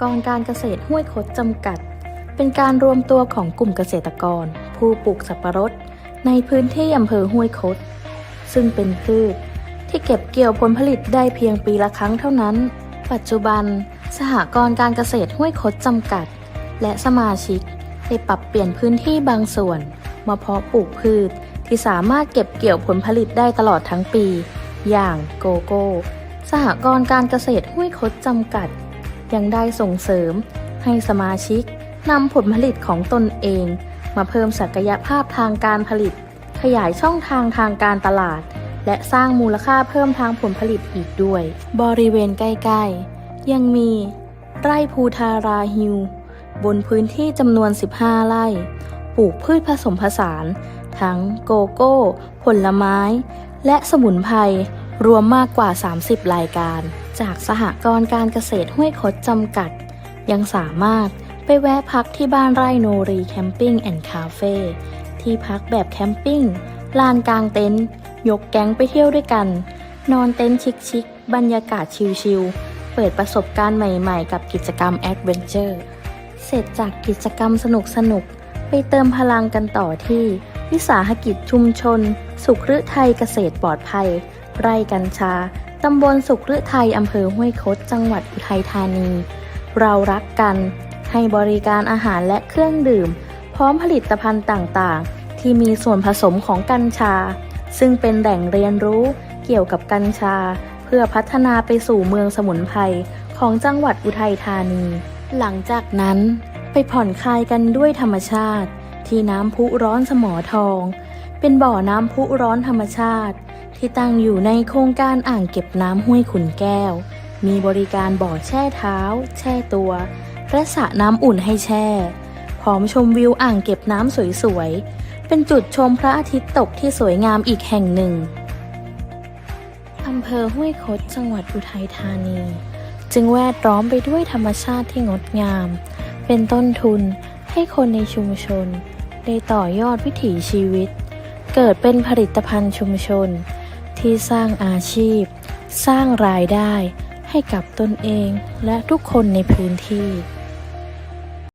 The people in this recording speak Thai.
กรณ์การเกษตรห้วยคดจำกัด เป็นการรวมตัวของกลุ่มเกษตรกร ผู้ปลูกสับปะรด ในพื้นที่อำเภอห้วยคด ซึ่งเป็นพืชที่เก็บเกี่ยวผลผลิตได้เพียงปีละครั้งเท่านั้น ปัจจุบัน สหกรณ์การเกษตรห้วยคดจำกัด และสมาชิกได้ปรับเปลี่ยนพื้นที่บางส่วน มาเพาะปลูกพืชที่สามารถเก็บเกี่ยวผลผลิตได้ตลอดทั้งปี อย่างโกโก้ สหกรณ์การเกษตรห้วยคดจำกัด ยังได้ส่งเสริม ให้สมาชิกนำผลผลิตของตนเอง มาเพิ่มศักยภาพทางการผลิต ขยายช่องทางทางการตลาด และสร้างมูลค่าเพิ่มทางผลผลิตอีกด้วย บริเวณใกล้ๆ ยังมีไร่ภูทาราฮิว บนพื้นที่จำนวน 15 ไร่ ปลูกพืชผสมผสาน ทั้งโกโก้ ผลไม้ และสมุนไพรรวมมากกว่า 30 รายการ จากสหกรณ์การเกษตรห้วยคดจำกัด ยังสามารถไปแวะพักที่บ้านไร่โนรีแคมปิ้งแอนด์คาเฟ่ที่พักแบบแคมปิ้งลานกลางเต็นท์ยกแก๊งไปเที่ยวด้วยกัน นอนเต็นท์ชิคๆบรรยากาศชิลๆเปิดประสบการณ์ใหม่ๆ กับกิจกรรมแอดเวนเจอร์เสร็จจากกิจกรรมสนุกๆไปเติมพลังกันต่อที่ วิสาหกิจชุมชน สุขฤทัยเกษตรปลอดภัย ไร่กัญชา ตำบลสุขฤทัยอำเภอห้วยคดจังหวัดอุทัยธานี เรารักกัน ให้บริการอาหารและเครื่องดื่ม พร้อมผลิตภัณฑ์ต่างๆ ที่มีส่วนผสมของกัญชา ซึ่งเป็นแหล่งเรียนรู้เกี่ยวกับกัญชา เพื่อพัฒนาไปสู่เมืองสมุนไพรของจังหวัดอุทัยธานี หลังจากนั้นไปผ่อนคลายกันด้วยธรรมชาติ ที่น้ำพุร้อนสมอทอง เป็นบ่อน้ำพุร้อนธรรมชาติ ที่ตั้งอยู่ในโครงการอ่างเก็บน้ำห้วยขุนแก้ว มีบริการบ่อแช่เท้า แช่ตัว และสระน้ำอุ่นให้แช่ พร้อมชมวิวอ่างเก็บน้ำสวยๆ เป็นจุดชมพระอาทิตย์ตกที่สวยงามอีกแห่งหนึ่งอำเภอห้วยคดจังหวัดอุทัยธานี จึงแวดล้อมไปด้วยธรรมชาติที่งดงาม เป็นต้นทุนให้คนในชุมชน ได้ต่อยอดวิถีชีวิต เกิดเป็นผลิตภัณฑ์ชุมชน ที่สร้างอาชีพ สร้างรายได้ให้กับตนเองและทุกคนในพื้นที่